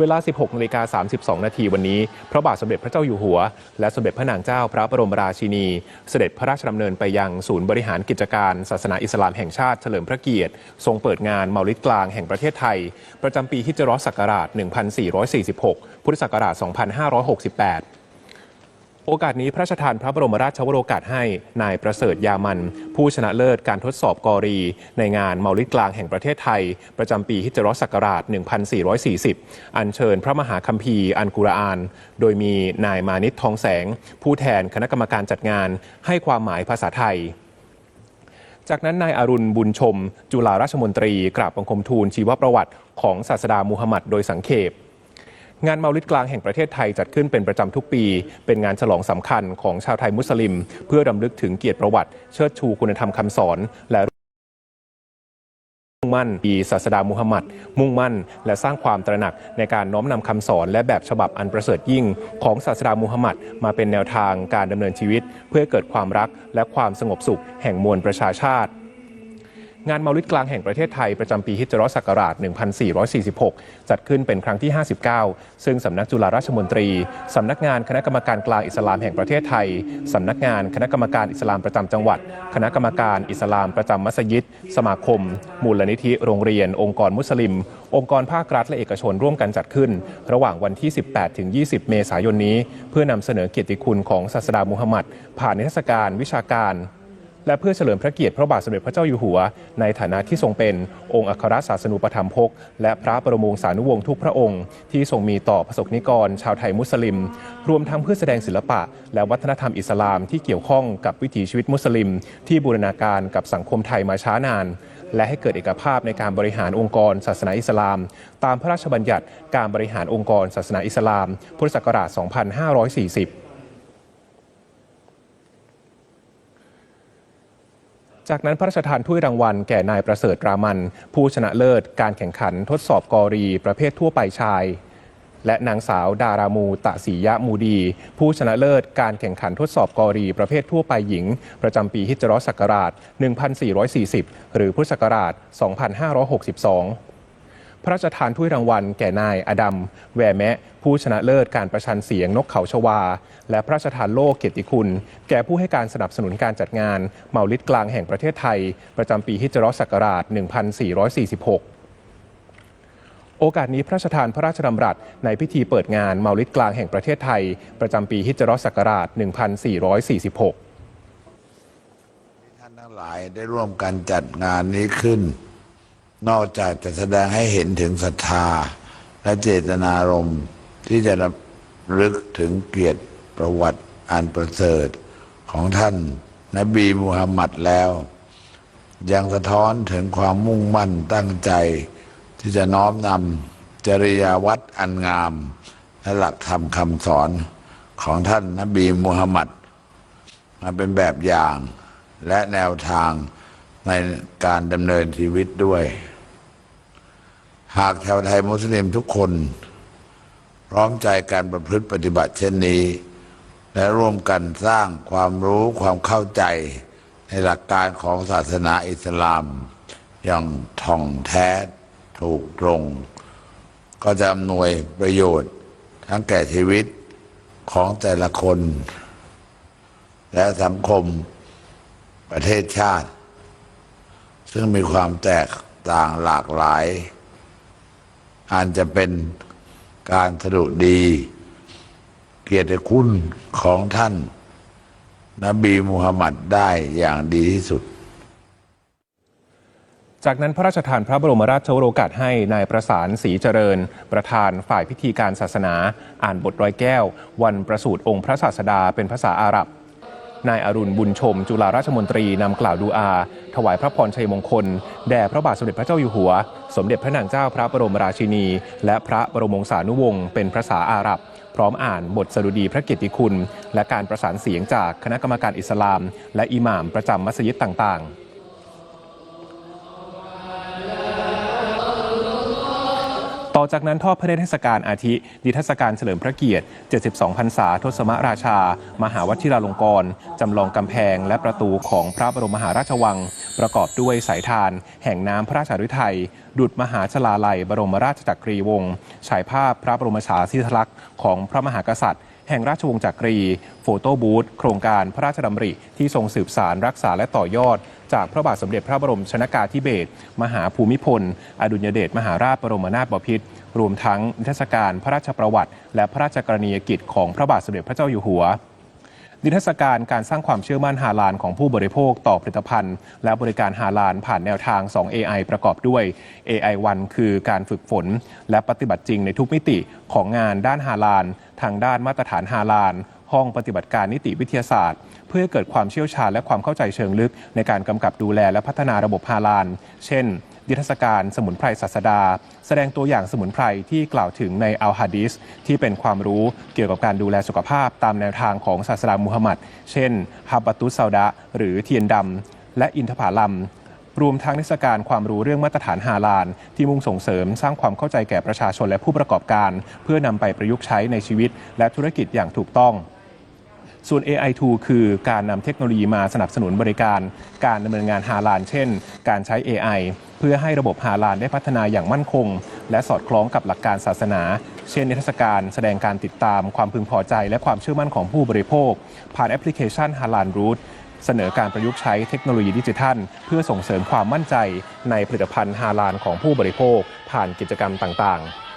เวลา 16นาฬิกา32 นาทีวันนี้ พระบาทสมเด็จพระเจ้าอยู่หัว และสมเด็จพระนางเจ้าพระบรมราชินี เสด็จพระราชดำเนินไปยังศูนย์บริหารกิจการ ศาสนาอิสลามแห่งชาติเฉลิมพระเกียรติ ทรงเปิดงานเมาลิดกลางแห่งประเทศไทย ประจำปีฮิจเราะห์ศักราช 1446 พุทธศักราช 2568 โอกาสนี้พระราชทานพระบรมราชวโรกาสให้นายประเสริฐยามัน ผู้ชนะเลิศการทดสอบกอรี ในงานเมาลิดกลางแห่งประเทศไทย ประจำปีฮิจราะห์ศักราช 1440 อัญเชิญพระมหาคัมภีร์อันกุรอาน โดยมีนายมานิตทองแสง ผู้แทนคณะกรรมการจัดงาน ให้ความหมายภาษาไทยจากนั้นนายอารุณบุญชม จุฬาราชมนตรี กราบบังคมทูลชีวประวัติของศาสดามูฮัมหมัดโดยสังเขป งานเมาลิดกลางแห่งประเทศไทยจัดขึ้นเป็นประจำทุกปี เป็นงานฉลองสำคัญของชาวไทยมุสลิม เพื่อรำลึกถึงเกียรติประวัติ เชิดชูคุณธรรมคำสอน และมุ่งมั่นปีศาสดามูฮัมมัด มุ่งมั่น และสร้างความตระหนักในการน้อมนำคำสอนและแบบฉบับอันประเสริฐยิ่ง ของศาสดามูฮัมมัด มาเป็นแนวทางการดำเนินชีวิต เพื่อเกิดความรักและความสงบสุขแห่งมวลประชาชาติ งานมาลิดกลางแห่งประเทศไทยประจำปีฮิจเราะห์ศักราช 1446 จัดขึ้นเป็นครั้งที่ 59 ซึ่งสำนักจุฬาราชมนตรีสำนักงานคณะกรรมการกลางอิสลามแห่งประเทศไทยสำนักงานคณะกรรมการอิสลามประจำจังหวัด คณะกรรมการอิสลามประจำมัสยิด สมาคม มูลนิธิโรงเรียน องค์กรมุสลิม องค์กรภาครัฐและเอกชนร่วมกันจัดขึ้น ระหว่างวันที่ 18 ถึง 20 เมษายนนี้ เพื่อนำเสนอเกียรติคุณของศาสดามูฮัมมัดผ่านนิทรรศการวิชาการ และเพื่อเฉลิมพระเกียรติพระบาทสมเด็จพระเจ้าอยู่หัว ในฐานะที่ทรงเป็นองค์อัครศาสนูปถัมภกและพระบรมงศานุวงศ์ทุกพระองค์ ที่ทรงมีต่อประสบนิกร ชาวไทยมุสลิม รวมทั้งเพื่อแสดงศิลปะ และวัฒนธรรมอิสลามที่เกี่ยวข้องกับวิถีชีวิตมุสลิม ที่บูรณาการกับสังคมไทยมาช้านาน และให้เกิดเอกภาพในการบริหารองค์กร ศาสนาอิสลาม ตามพระราชบัญญัติการบริหารองค์กร ศาสนาอิสลาม พุทธศักราช 2540 จากนั้นพระราชทานถ้วยรางวัลแก่นายประเสริฐรามัน ผู้ชนะเลิศการแข่งขันทดสอบกอรี ประเภททั่วไปชาย และนางสาวดารามูตะศรียะมูดี ผู้ชนะเลิศการแข่งขันทดสอบกอรี ประเภททั่วไปหญิง ประจำปีฮิจราะห์ศักราช 1440 หรือพุทธศักราช 2562 พระราชทานถ้วยรางวัลแก่นายอดัมแวแมะ ผู้ชนะเลิศการประชันเสียงนกเขาชวา และพระราชทานโล่เกียรติคุณ แก่ผู้ให้การสนับสนุนการจัดงานเมาลิดกลางแห่งประเทศไทย ประจำปีฮิจราะห์ศักราช 1446โอกาสนี้พระราชทานพระราชดำรัสในพิธีเปิดงานเมาลิดกลางแห่งประเทศไทย ประจำปีฮิจราะห์ศักราช 1446 ท่านทั้งหลายได้ร่วมกันจัดงานนี้ขึ้น นอกจากจะแสดงให้เห็นถึงศรัทธา และเจตนารมณ์ที่จะรำลึกถึงเกียรติประวัติอันประเสริฐของท่านนบีมูฮัมมัดแล้ว ยังสะท้อนถึงความมุ่งมั่นตั้งใจ ที่จะน้อมนำจริยาวัดอันงาม และหลักธรรมคำสอนของท่านนบีมูฮัมมัดมาเป็นแบบอย่างและแนวทาง ในการดำเนินชีวิตด้วย หากชาวไทยมุสลิมทุกคน พร้อมใจการประพฤติปฏิบัติเช่นนี้ และร่วมกันสร้างความรู้ความเข้าใจในหลักการของศาสนาอิสลาม อย่างท่องแท้ถูกตรง ก็จะอำนวยประโยชน์ทั้งแก่ชีวิตของแต่ละคน และสังคมประเทศชาติ ซึ่งมีความแตกต่างหลากหลายอาจจะเป็นการสะดุดี เกียรติคุณของท่าน นบีมูฮัมมัดได้อย่างดีที่สุด จากนั้นพระราชทานพระบรมราชโองการให้นายประสานศรีเจริญ ประธานฝ่ายพิธีการศาสนา อ่านบทร้อยแก้ว วันประสูติองค์พระศาสดาเป็นภาษาอาหรับ นายอรุณบุญชม จุฬาราชมนตรีนำกล่าวดูอา ถวายพระพรชัยมงคล แด่พระบาทสมเด็จพระเจ้าอยู่หัว สมเด็จพระนางเจ้าพระบรมราชินี และพระบรมวงศานุวงศ์เป็นภาษาอาหรับ พร้อมอ่านบทสดุดีพระเกียรติคุณ และการประสานเสียงจากคณะกรรมการอิสลาม และอิหม่ามประจำมัสยิดต่างๆ ต่อจากนั้นทอดพระเนตรเทศกาลอาทินิทรรศการเฉลิมพระเกียรติ 72 พรรษาทศมราชา มหาวชิราลงกรณ์จำลองกำแพงและประตูของพระบรมมหาราชวัง ประกอบด้วยสายทาน แห่งน้ำพระราชฤทัยดุจมหาชลาลัย บรมราชจักรีวงศ์ฉายภาพพระบรมฉาธิลักษณ์ของพระมหากษัตริย์ แห่งราชวงศ์จักรี โฟโต้บูธโครงการพระราชดำริที่ทรงสืบสารรักษาและต่อยอด จากพระบาทสมเด็จพระบรมชนากาธิเบศรมหาภูมิพล อดุลยเดชมหาราชบรมนาถบพิตรรวมทั้งนิทรรศการพระราชประวัติ และพระราชกรณียกิจของพระบาทสมเด็จพระเจ้าอยู่หัวนิทรรศการการสร้างความเชื่อมั่นฮาลานของผู้บริโภคต่อผลิตภัณฑ์ และบริการฮาลานผ่านแนวทาง 2 AI ประกอบด้วย AI 1 คือการฝึกฝน และปฏิบัติจริงในทุกมิติของงานด้านฮาลาน ทางด้านมาตรฐานฮาลาน ห้องปฏิบัติการนิติวิทยาศาสตร์ เพื่อเกิดความเชี่ยวชาญและความเข้าใจเชิงลึก ในการกำกับดูแลและพัฒนาระบบฮาลาน เช่นนิทรรศการสมุนไพรศาสดา แสดงตัวอย่างสมุนไพรที่กล่าวถึงในอัลฮะดิษที่เป็นความรู้เกี่ยวกับการดูแลสุขภาพตามแนวทางของศาสดามูฮัมหมัด เช่นฮับบัตุสซาดะหรือเทียนดำและอินทผลัม รวมทั้งนิทรรศการความรู้เรื่องมาตรฐานฮาลาล ที่มุ่งส่งเสริมสร้างความเข้าใจแก่ประชาชนและผู้ประกอบการ เพื่อนำไปประยุกต์ใช้ในชีวิต และธุรกิจอย่างถูกต้องส่วน AI2 คือการนำเทคโนโลยีมาสนับสนุนบริการ การดำเนินงานฮาลานเช่น การใช้ AI เพื่อให้ระบบฮาลานได้พัฒนาอย่างมั่นคง และสอดคล้องกับหลักการศาสนา เช่นนิทรรศการแสดงการติดตามความพึงพอใจและความเชื่อมั่นของผู้บริโภค ผ่านแอปพลิเคชันฮาลานรูท เสนอการประยุกต์ใช้เทคโนโลยีดิจิทัล เพื่อส่งเสริมความมั่นใจในผลิตภัณฑ์ฮาลานของผู้บริโภค ผ่านกิจกรรมต่างๆ